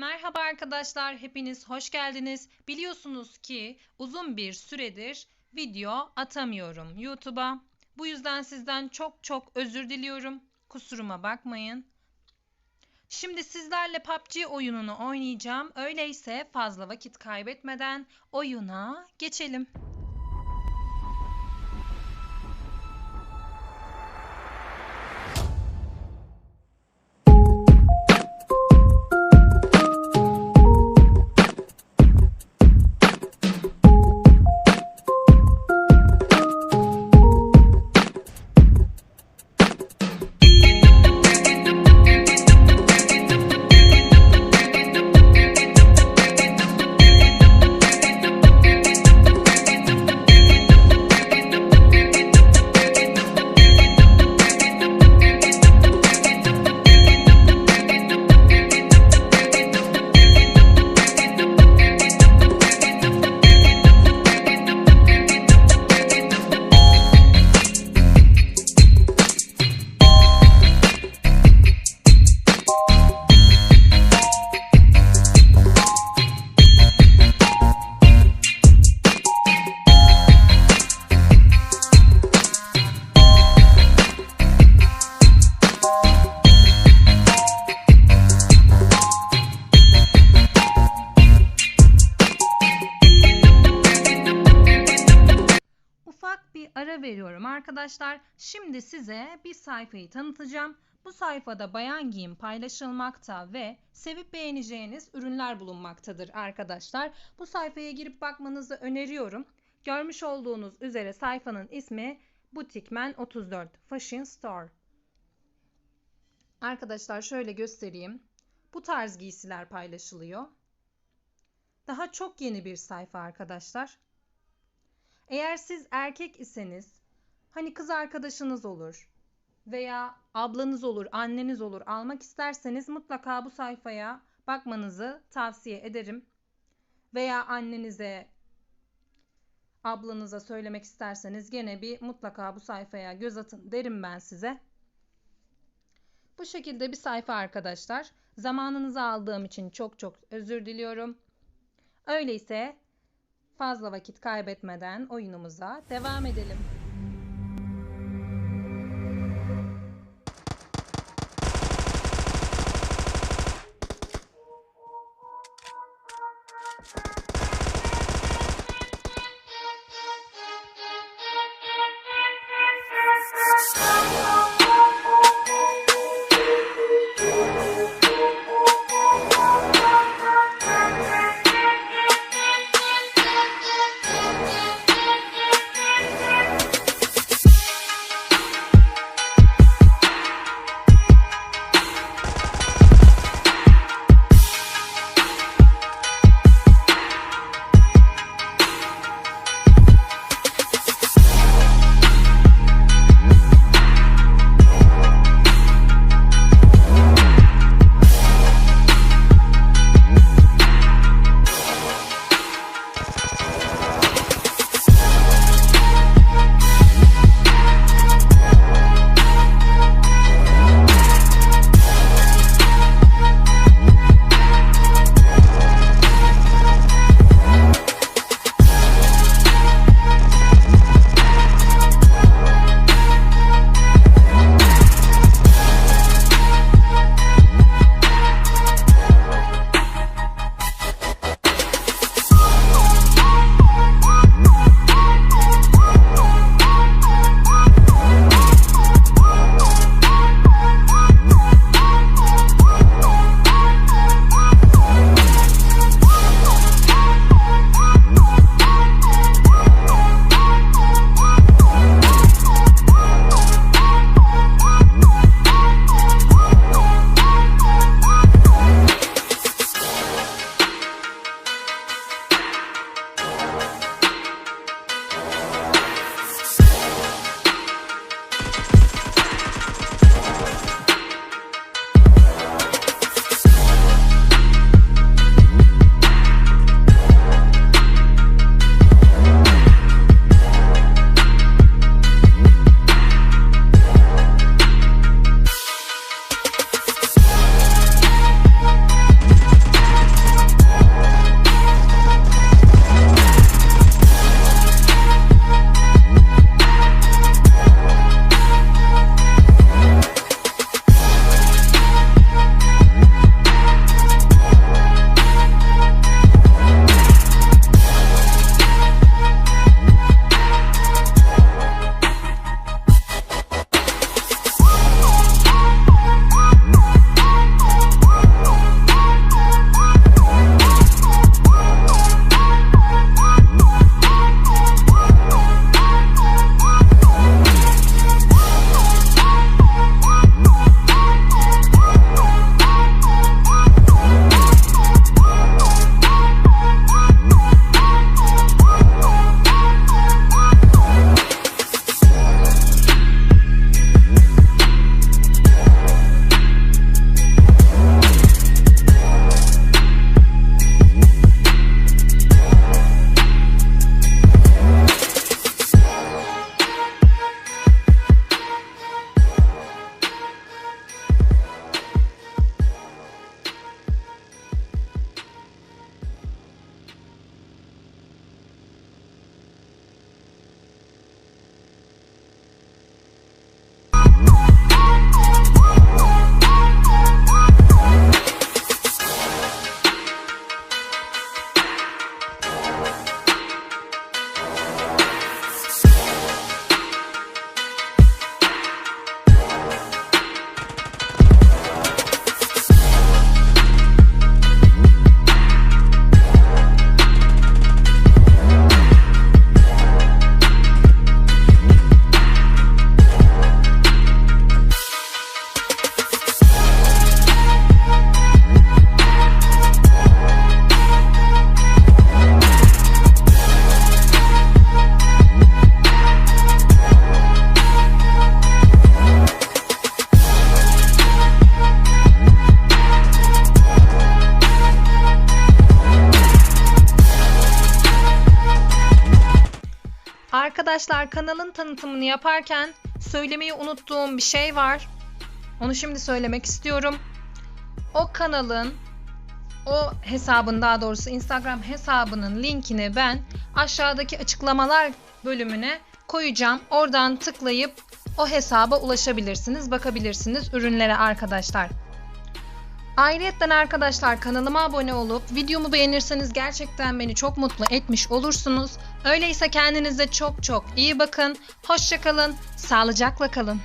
Merhaba arkadaşlar, hepiniz hoş geldiniz. Biliyorsunuz ki uzun bir süredir video atamıyorum YouTube'a. Bu yüzden sizden çok çok özür diliyorum. Kusuruma bakmayın. Şimdi sizlerle PUBG oyununu oynayacağım. Öyleyse fazla vakit kaybetmeden oyuna geçelim. Ara veriyorum arkadaşlar. Şimdi size bir sayfayı tanıtacağım. Bu sayfada bayan giyim paylaşılmakta ve sevip beğeneceğiniz ürünler bulunmaktadır arkadaşlar. Bu sayfaya girip bakmanızı öneriyorum. Görmüş olduğunuz üzere sayfanın ismi Butikmen 34 Fashion Store. Arkadaşlar şöyle göstereyim. Bu tarz giysiler paylaşılıyor. Daha çok yeni bir sayfa arkadaşlar. Eğer siz erkek iseniz hani kız arkadaşınız olur veya ablanız olur, anneniz olur almak isterseniz mutlaka bu sayfaya bakmanızı tavsiye ederim. Veya annenize, ablanıza söylemek isterseniz gene bir mutlaka bu sayfaya göz atın derim ben size. Bu şekilde bir sayfa arkadaşlar. Zamanınızı aldığım için çok çok özür diliyorum. Öyleyse fazla vakit kaybetmeden oyunumuza devam edelim. Arkadaşlar kanalın tanıtımını yaparken söylemeyi unuttuğum bir şey var. Onu şimdi söylemek istiyorum. O kanalın o hesabın daha doğrusu Instagram hesabının linkini ben aşağıdaki açıklamalar bölümüne koyacağım. Oradan tıklayıp o hesaba ulaşabilirsiniz, bakabilirsiniz ürünlere arkadaşlar. Ayrıca arkadaşlar kanalıma abone olup videomu beğenirseniz gerçekten beni çok mutlu etmiş olursunuz. Öyleyse kendinize çok çok iyi bakın. Hoşçakalın, sağlıcakla kalın.